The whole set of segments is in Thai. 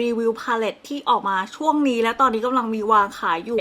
รีวิวพาเลตที่ออกมาช่วงนี้และตอนนี้กำลังมีวางขายอยู่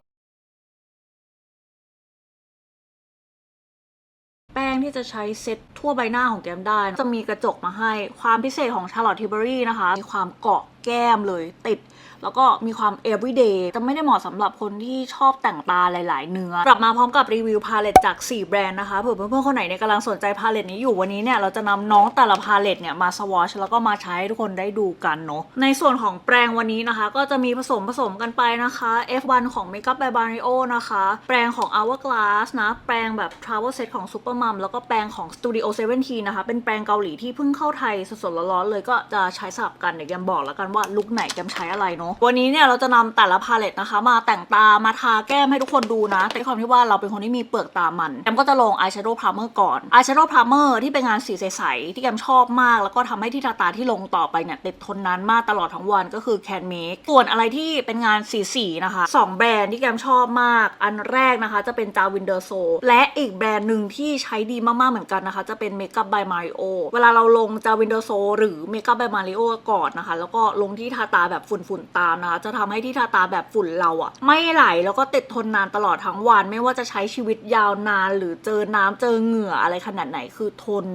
แป้งที่จะใช้เซ็ตทั่วใบหน้าของแก้มได้ จะมีกระจกมาให้ ความพิเศษของชาร์ลอตทิเบอรี่นะคะ มีความเกาะ แก้มเลยติด แล้วก็มีความ everyday จะไม่ได้เหมาะสำหรับคนที่ชอบแต่งตาหลาย ๆ เนื้อกลับมาพร้อมกับรีวิวพาเลตจาก 4 แบรนด์นะคะเผื่อเพื่อนๆคนไหนเนี่ยกำลังสนใจพาเลตนี้อยู่วันนี้เนี่ยเราจะนำน้องแต่ละพาเลตเนี่ยมาสวอชแล้วก็มาใช้ให้ทุกคนได้ดูกันเนาะในส่วนของแปรงวันนี้นะคะ ก็จะมีผสมผสมกันไปนะคะ F1 ของ Makeup by Barrio นะคะ แปรงของ Hourglass นะ แปรงแบบ Travel Set ของ Supermom แล้วก็แปรงของ Studio 17นะคะ เป็นแปรงเกาหลีที่เพิ่งเข้าไทยสดๆร้อนๆเลยก็จะใช้สลับกันเดี๋ยวแกมบอกแล้วกันว่าลุคไหนแกมใช้อะไรเนาะวันนี้เนี่ยเราจะนำแต่ละพาเลตนะคะ มาแต่งตามาทาแก้มให้ทุกคนดูนะแต่ความที่ว่าเราเป็นคนที่มีเปลือกตามันแกมก็จะลง eyeshadow primer ก่อน eyeshadow primer ที่เป็นงานสีใสๆที่แกมชอบมาก แล้วก็ทำให้ที่ทาตาที่ลงต่อไปเนี่ยติดทนนานมากตลอดทั้งวันก็คือ Can Make ส่วนอะไรที่เป็นงานสีๆนะคะสองแบรนด์ที่แกมชอบมาก อันแรกนะคะจะเป็นจาวินเดอร์โซและอีกแบรนด์หนึ่งที่ใช้ดีมากๆเหมือนกันนะคะ จะเป็น Makeup by Mario เวลาเราลงจาวินเดอร์โซหรือ Makeup by Mario ก่อนนะคะ แล้วก็ลงที่ทาตาแบบฝุ่นๆตามนะคะจะทำให้ที่ทาตาแบบฝุ่นเราอะไม่ไหลแล้วก็ติดทนนานตลอดทั้งวันไม่ว่าจะใช้ชีวิตยาวนาน หรือเจอน้ำเจอเหงื่ออะไรขนาดไหนคือทน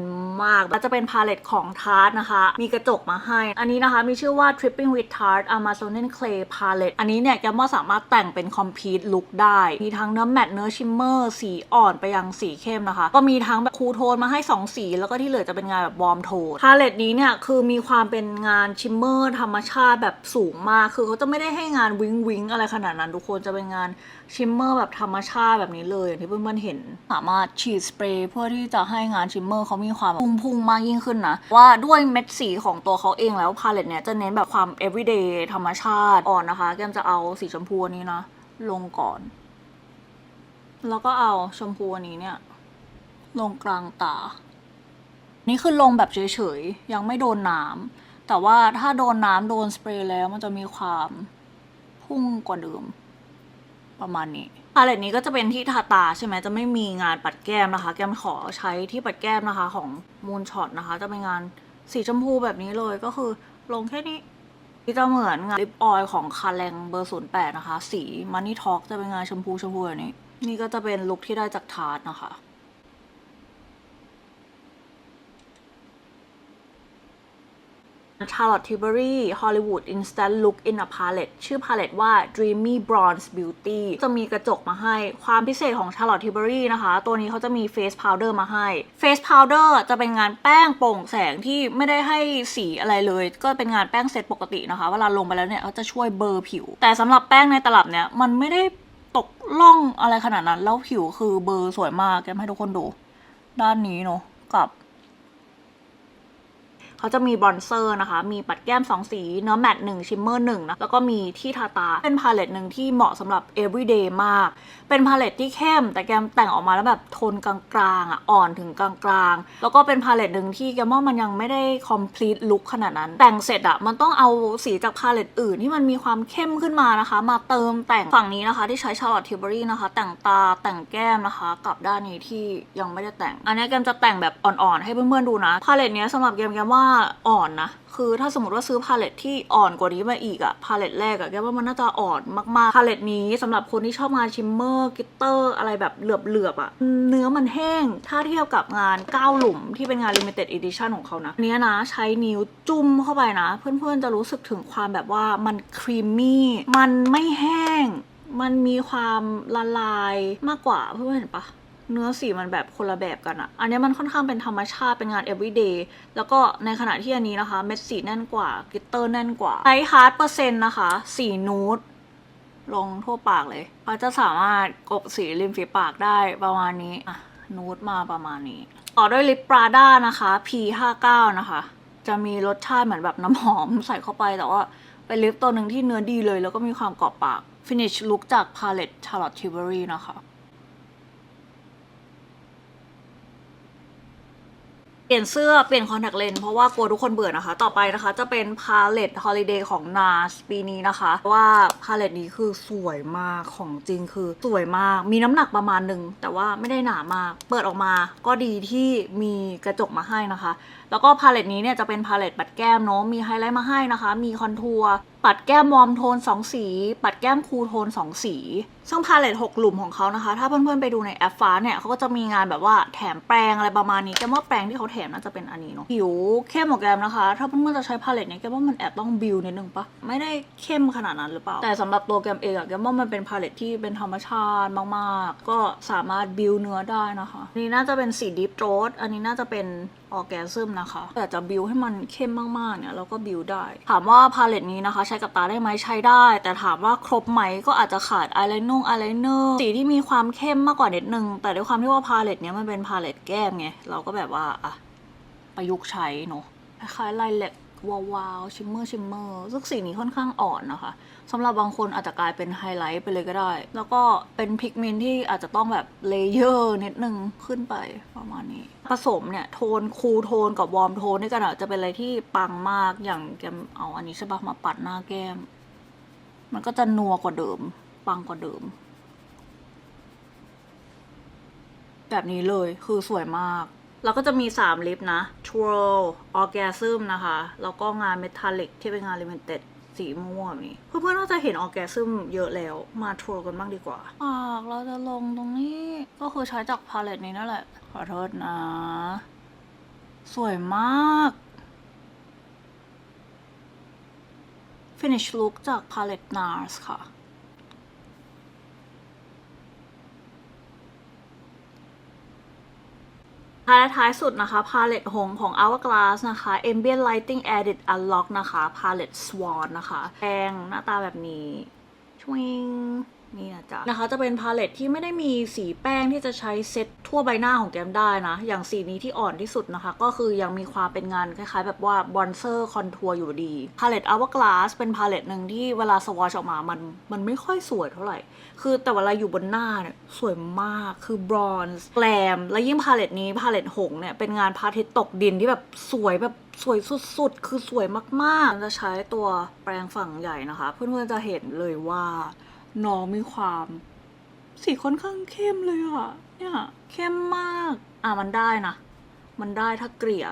มากแล้วจะเป็นพาเลตของทาร์ตนะคะ มีกระจกมาให้ อันนี้นะคะมีชื่อว่า Tripping with Tarte Amazonian Clay Palette อันนี้เนี่ยแกว่าสามารถแต่งเป็น complete look ได้ มีทั้งเนื้อแมตต์เนื้อชิมเมอร์สีอ่อนไปยังสีเข้มนะคะ ก็มีทั้งแบบคูลโทนมาให้ 2 สี แล้วก็ที่เหลือจะเป็นงานแบบวอร์มโทนพาเลตนี้เนี่ยคือมีความเป็นงานชิมเมอร์ธรรมชาติแบบสูงมาก คือเขาจะไม่ได้ให้งานวิงวิงอะไรขนาดนั้นทุกคนจะเป็นงานชิมเมอร์แบบธรรมชาติแบบนี้เลยอย่างที่เพื่อนๆเห็น สามารถฉีดสเปรย์เพื่อที่จะให้งานชิมเมอร์เขามีความพุ่งๆมากยิ่งขึ้นนะ ว่าด้วยเม็ดสีของตัวเขาเองแล้วพาเลตเนี่ยจะเน้นแบบความ everyday ธรรมชาติอ่อนนะคะ แก้มจะเอาสีชมพูนี้นะ ลงก่อน แล้วก็เอาชมพูอันนี้เนี่ย ลงกลางตา นี่คือลงแบบเฉยๆยังไม่โดนน้ำ แต่ว่าถ้าโดนน้ำโดนสเปรย์แล้วมันจะมีความพุ่งกว่าเดิม ประมาณนี้พาเลตนี้ก็จะเป็นที่ทาตาใช่ไหมจะไม่มีงานปัดแก้มนะคะ แก้มขอใช้ที่ปัดแก้มนะคะ ของมูนช็อตนะคะ จะเป็นงานสีชมพูแบบนี้เลยก็คือลงแค่นี้ที่จะเหมือนงานลิปออยล์ของคาแรงเบอร์ศูนย์แปดนะคะ สีมันนี่ท็อกจะเป็นงานชมพูชมพูแบบนี้ นี่ก็จะเป็นลุคที่ได้จากทาร์ตนะคะ Charlotte Tilbury Hollywood Instant Look in a Palette ชื่อ palette ว่า Dreamy Bronze Beauty จะมีกระจกมาให้ ความพิเศษของ Charlotte Tilbury นะคะ ตัวนี้เขาจะมี Face Powder มาให้ Face Powder จะเป็นงานแป้งโปร่งแสงที่ไม่ได้ให้สีอะไรเลย ก็เป็นงานแป้งเซตปกตินะคะ เวลาลงไปแล้วเนี่ยเขาจะช่วยเบลอร์ผิว แต่สำหรับแป้งในตลับเนี่ยมันไม่ได้ตกล่องอะไรขนาดนั้น แล้วผิวคือเบลอร์สวยมากแกมให้ทุกคนดู ด้านนี้เนาะกับ เขาจะมีบรอนเซอร์นะคะ มีปัดแก้ม 2 สี เนื้อแมตต์1ชิมเมอร์1นะ แล้วก็มีที่ทาตา เป็นพาเลตหนึ่งที่เหมาะสำหรับ everyday มาก เป็นพาเลตที่เข้ม แต่แกมแต่งออกมาแล้วแบบโทนกลางๆอะ อ่อนถึงกลางๆ แล้วก็เป็นพาเลตหนึ่งที่แกมว่ามันยังไม่ได้ complete look ขนาดนั้น แต่งเสร็จอะ มันต้องเอาสีจากพาเลตอื่นที่มันมีความเข้มขึ้นมานะคะ มาเติมแต่งฝั่งนี้นะคะ ที่ใช้ Charlotte Tilbury นะคะ แต่งตาแต่งแก้มนะคะ กับด้านนี้ที่ยังไม่ได้แต่ง อันนี้แกมจะแต่งแบบอ่อนๆให้เพื่อนๆดูนะ พาเลตเนี้ยสำหรับแกมแกมว่าอ่อนนะ คือถ้าสมมติว่าซื้อพาเลตที่อ่อนกว่านี้มาอีกอะพาเลตแรกอะแกว่ามันน่าจะอ่อนมากๆ พาเลตนี้สำหรับคนที่ชอบงานชิมเมอร์กิตเตอร์อะไรแบบเหลือบๆอะเนื้อมันแห้ง ถ้าเทียบกับงานก้าวหลุมที่เป็นงาน limited edition ของเขานะเนี้ยนะใช้นิ้วจุ่มเข้าไปนะ เพื่อนๆจะรู้สึกถึงความแบบว่ามันครีมมี่มันไม่แห้ง มันมีความละลายมากกว่าเพื่อนๆเห็นปะ เนื้อสีมันแบบคนละแบบกันอะอันนี้มันค่อนข้างเป็นธรรมชาติเป็นงาน everyday แล้วก็ในขณะที่อันนี้นะคะ เม็ดสีแน่นกว่า กิตเตอร์แน่นกว่าใช้ฮาร์ดเปอร์เซ็นต์นะคะ สีนูดลงทั่วปากเลยเขาจะสามารถกบสีริมฝีปากได้ประมาณนี้อะนูดมาประมาณนี้ ต่อด้วยลิปปราด้านะคะ P59 นะคะ จะมีรสชาติเหมือนแบบน้ำหอมใส่เข้าไปแต่ว่าเป็นลิปตัวหนึ่งที่เนื้อดีเลย แล้วก็มีความกรอบปาก finish look จาก palette Charlotte Tilbury นะคะ เปลี่ยนเสื้อเปลี่ยนคอนแทคเลนส์เพราะว่ากลัวทุกคนเบื่อนะคะ ต่อไปนะคะจะเป็นพาเลตฮอลิเดย์ของ NARS ปีนี้นะคะเพราะว่าพาเลตนี้คือสวยมากของจริงคือสวยมาก มีน้ำหนักประมาณหนึ่งแต่ว่าไม่ได้หนามาก เปิดออกมาก็ดีที่มีกระจกมาให้นะคะ แล้วก็พาเลตนี้เนี่ยจะเป็นพาเลตปัดแก้มเนาะมีไฮไลท์มาให้นะคะ มีคอนทัวร์ปัดแก้มวอมโทน 2 สี ปัดแก้มคูลโทน 2 สี ซึ่งพาเลต6หลุมของเขานะคะ ถ้าเพื่อนๆไปดูในแอปฟ้าเนี่ยเขาก็จะมีงานแบบว่าแถมแปรงอะไรประมาณนี้แกมว่าแปรงที่เขาแถมน่าจะเป็นอันนี้เนาะผิวเข้มของแกมนะคะ ถ้าเพื่อนๆจะใช้พาเลตเนี่ยแก้ว่ามันแอบต้องบิวนิดนึงปะไม่ได้เข้มขนาดนั้นหรือเปล่าแต่สำหรับตัวแกมเองอะแก้ว่ามันเป็นพาเลตที่เป็นธรรมชาติมากๆ ก็สามารถบิวเนื้อได้นะคะอันนี้น่าจะเป็นสีดิฟโ o สอันนี้น่าจะเป็น ออแกซึมนะคะแต่จะบิวให้มันเข้มมากๆเนี่ยเราก็บิวได้ ถามว่าพาเลตนี้นะคะ ใช้กับตาได้ไหมใช้ได้ แต่ถามว่าครบไหมก็อาจจะขาดอายไลน์นุ่งอายไลเนอร์สีที่มีความเข้มมากกว่านิดนึง แต่ด้วยความที่ว่าพาเลตเนี้ยมันเป็นพาเลตแก้มไงเราก็แบบว่าอะประยุกต์ใช้เนาะคล้ายไลเล็ก วาวๆชิมเมอร์ชิมเมอร์ซึ่งสีนี้ค่อนข้างอ่อนนะคะสำหรับบางคนอาจจะกลายเป็นไฮไลท์ไปเลยก็ได้ แล้วก็เป็นพิกเมนที่อาจจะต้องแบบเลเยอร์นิดนึงขึ้นไปประมาณนี้ ผสมเนี่ย โทนคูลโทนกับวอร์มโทนด้วยกันอะจะเป็นอะไรที่ปังมากอย่างแกมเอาอันนี้ใช่ปะมาปัดหน้าแก้ม มันก็จะนัวกว่าเดิม ปังกว่าเดิม แบบนี้เลยคือสวยมาก แล้วก็จะมี 3 ลิปนะ Twirl Orgasm นะคะ แล้วก็งาน Metallic ที่เป็นงาน Limited สีม่วงแบบนี้เพื่อนๆน่าจะเห็น Orgasm เยอะแล้วมา Twirl กันบ้างดีกว่าปากเราจะลงตรงนี้ก็คือใช้จากพาเลตนี้นั่นแหละ ขอโทษนะ สวยมาก Finish Look จากพาเลต NARS ค่ะ ท้าย และท้ายสุดนะคะพาเลตหงของ Hourglass นะคะ Ambient Lighting Edit Unlock นะคะพาเลต Swan นะคะแดงหน้าตาแบบนี้ชวิง นี่นะจ๊ะนะคะจะเป็นพาเลตที่ไม่ได้มีสีแป้งที่จะใช้เซ็ตทั่วใบหน้าของแก้มได้นะ อย่างสีนี้ที่อ่อนที่สุดนะคะ ก็คือยังมีความเป็นงานคล้ายๆ แบบว่าบอนเซอร์คอนทัวร์อยู่ดี พาเลต Hourglass เป็นพาเลตหนึ่งที่เวลาสวอชออกมามันมันไม่ค่อยสวยเท่าไหร่ คือแต่เวลาอยู่บนหน้าเนี่ยสวยมากคือบรอนซ์แกลม และยิ่งพาเลตนี้พาเลตหงเนี่ยเป็นงานพาทิตตกดินที่แบบสวยแบบสวยสุดๆ คือสวยมากๆมันจะใช้ตัวแปรงฝั่งใหญ่นะคะ เพื่อนๆจะเห็นเลยว่า น้องมีความสีค่อนข้างเข้มเลยอะเนี่ยเข้มมาก อะมันได้นะ มันได้ถ้าเกลี่ย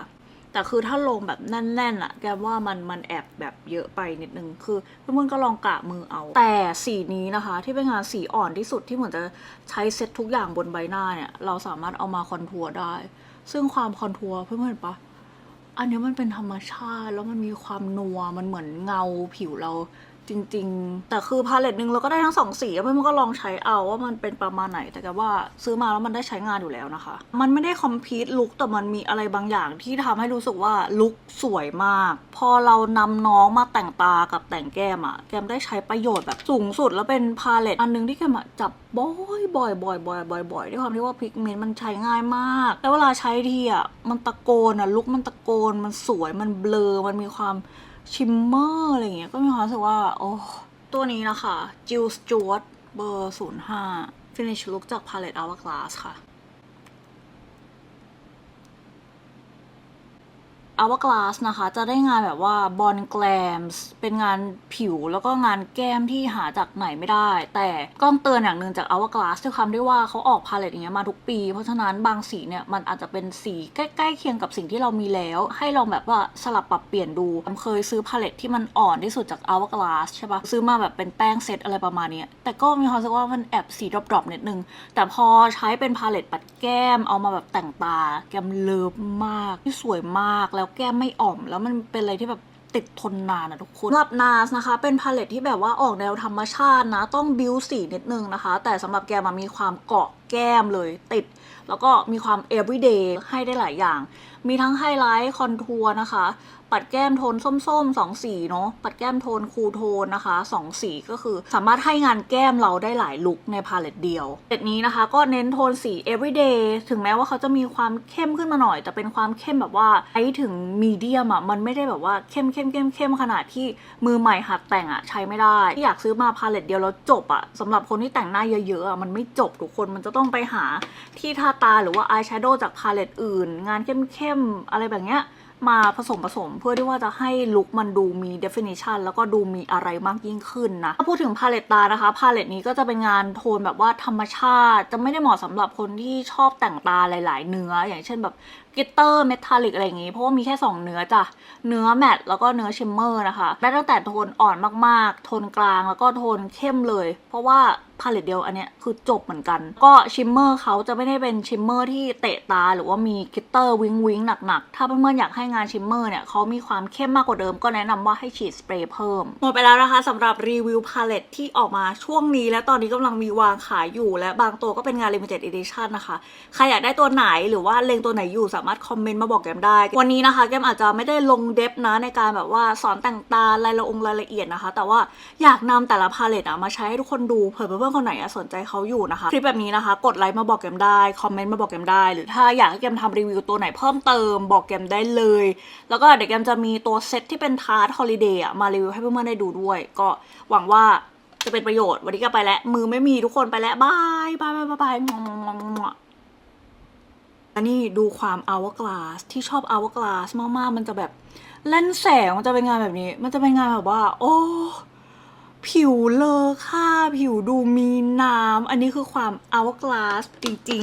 แต่คือถ้าลงแบบแน่นๆอะแกว่ามันมันแอบแบบเยอะไปนิดนึง คือเพื่อนๆก็ลองกะมือเอา แต่สีนี้นะคะ ที่เป็นงานสีอ่อนที่สุดที่เหมือนจะใช้เซ็ตทุกอย่างบนใบหน้าเนี่ย เราสามารถเอามาคอนทัวร์ได้ ซึ่งความคอนทัวร์เพื่อนๆเห็นปะอันนี้มันเป็นธรรมชาติแล้วมันมีความนัวมันเหมือนเงาผิวเรา จริง ๆ แต่คือพาเลตหนึ่งเราก็ได้ทั้งสองสีเพื่อนๆก็ลองใช้เอาว่ามันเป็นประมาณไหน แต่แกว่าซื้อมาแล้วมันได้ใช้งานอยู่แล้วนะคะ มันไม่ได้คอมพีทลุคแต่มันมีอะไรบางอย่างที่ทำให้รู้สึกว่าลุคสวยมาก พอเรานำน้องมาแต่งตากับแต่งแก้มอะแก้มได้ใช้ประโยชน์แบบสูงสุดแล้วเป็นพาเลตอันหนึงที่แก้มจับบ่อยบ่อยบ่อยบ่อยบ่อยบ่อยด้วยความที่ว่าพิกเมนต์มันใช้ง่ายมาก แล้วเวลาใช้ทีอะมันตะโกนอะลุคมันตะโกนมันสวยมันเบลอมันมีความ ชิมเมอร์อะไรอย่างเงี้ยก็มีความรู้สึกว่า โอ้ตัวนี้นะคะจิลสจวตเบอร์ 05 Finish Look จาก Palette Hourglass ค่ะ Hourglass นะคะ จะได้งานแบบว่าบอลแกลมส์เป็นงานผิวแล้วก็งานแก้มที่หาจากไหนไม่ได้ แต่ก้องเตือนอย่างหนึ่งจาก Hourglass ด้วยความที่ว่าเขาออกพาเลตอย่างเงี้ยมาทุกปี เพราะฉะนั้นบางสีเนี่ยมันอาจจะเป็นสีใกล้ๆเคียงกับสิ่งที่เรามีแล้ว ให้ลองแบบว่าสลับปรับเปลี่ยนดูเคยซื้อพาเลตที่มันอ่อนที่สุดจาก Hourglass ใช่ปะซื้อมาแบบเป็นแป้งเซตอะไรประมาณนี้แต่ก็มีความรู้สึกว่ามันแอบสีดรอปๆนิดนึงแต่พอใช้เป็นพาเลตปัดแก้มเอามาแบบแต่งตาแก้มเลิฟมากที่สวยมากแล้วแก้มไม่อ่อม แล้วมันเป็นอะไรที่แบบติดทนนานนะทุกคนสำหรับนาสนะคะ เป็นพาเลตที่แบบว่าออกแนวธรรมชาตินะ ต้องบิวสีนิดนึงนะคะ แต่สำหรับแกมันมีความเกาะแก้มเลยติด แล้วก็มีความ everyday ให้ได้หลายอย่าง มีทั้งไฮไลท์คอนทัวร์นะคะ ปัดแก้มโทนส้มๆสองสีเนาะปัดแก้มโทนคูลโทนนะคะสองสีก็คือสามารถให้งานแก้มเราได้หลายลุคในพาเลตเดียวเซตนี้นะคะ ก็เน้นโทนสี everyday ถึงแม้ว่าเขาจะมีความเข้มขึ้นมาหน่อย แต่เป็นความเข้มแบบว่าไอ้ถึงมีเดียมอะมันไม่ได้แบบว่าเข้มเข้มเข้มเข้มขนาดที่มือใหม่หัดแต่งอะใช้ไม่ได้ที่อยากซื้อมาพาเลตเดียวแล้วจบอะสำหรับคนที่แต่งหน้าเยอะๆอะมันไม่จบทุกคนมันจะต้องไปหาที่ทาตาหรือว่าอายแชโดว์จากพาเลตอื่น งานเข้มๆอะไรแบบเนี้ย มาผสมผสมเพื่อที่ว่าจะให้ลุคมันดูมี definition แล้วก็ดูมีอะไรมากยิ่งขึ้นนะถ้าพูดถึงพาเลตตานะคะพาเลตนี้ก็จะเป็นงานโทนแบบว่าธรรมชาติ จะไม่ได้เหมาะสำหรับคนที่ชอบแต่งตาหลาย ๆ เนื้อ อย่างเช่นแบบ กลิตเตอร์เมทัลลิกอะไรอย่างงี้ เพราะว่ามีแค่ 2 เนื้อจ้ะ เนื้อแมตต์แล้วก็เนื้อชิมเมอร์นะคะ ได้ตั้งแต่โทนอ่อนมากๆ โทนกลางแล้วก็โทนเข้มเลย เพราะว่าพาเลตเดียวอันเนี้ยคือจบเหมือนกัน ก็ชิมเมอร์เขาจะไม่ได้เป็นชิมเมอร์ที่เตะตา หรือว่ามีกลิตเตอร์วิงวิงหนักๆ ถ้าเพื่อนๆอยากให้งานชิมเมอร์เนี่ยเขามีความเข้มมากกว่าเดิมก็แนะนำว่าให้ฉีดสเปรย์เพิ่ม หมดไปแล้วนะคะสำหรับรีวิวพาเลตที่ออกมาช่วงนี้ และตอนนี้กำลังมีวางขายอยู่ และบางตัวก็เป็นงาน limited edition นะคะ ใครอยากได้ตัวไหนหรือว่าเลงตัวไหนอยู่สามารถคอมเมนต์มาบอกแกมได้ วันนี้นะคะแกมอาจจะไม่ได้ลงเดฟนะในการแบบว่าสอนแต่งตารายละองรายละเอียดนะคะ แต่ว่าอยากนำแต่ละพาเลตอะมาใช้ให้ทุกคนดูเผื่อเพื่อนๆคนไหนสนใจเขาอยู่นะคะคลิปแบบนี้นะคะ กดไลค์มาบอกแกมได้คอมเมนต์มาบอกแกมได้ หรือถ้าอยากให้แกมทำรีวิวตัวไหนเพิ่มเติมบอกแกมได้เลย แล้วก็เดี๋ยวแกมจะมีตัวเซตที่เป็นทาร์ตฮอลิเดย์มารีวิวให้เพื่อนๆได้ดูด้วย ก็หวังว่าจะเป็นประโยชน์วันนี้ก็ไปแล้วมือไม่มีทุกคนไปแล้วบายบายบายบาย อันนี้ดูความอ o u r g l a s s ที่ชอบอ o u r g l a s s มากๆ มันจะแบบเล่นแสงมันจะเป็นงานแบบนี้ มันจะเป็นงานแบบว่า โอ้ ผิวเลอค่า ผิวดูมีน้ำ อันนี้คือความอ o u r g l a s s จริง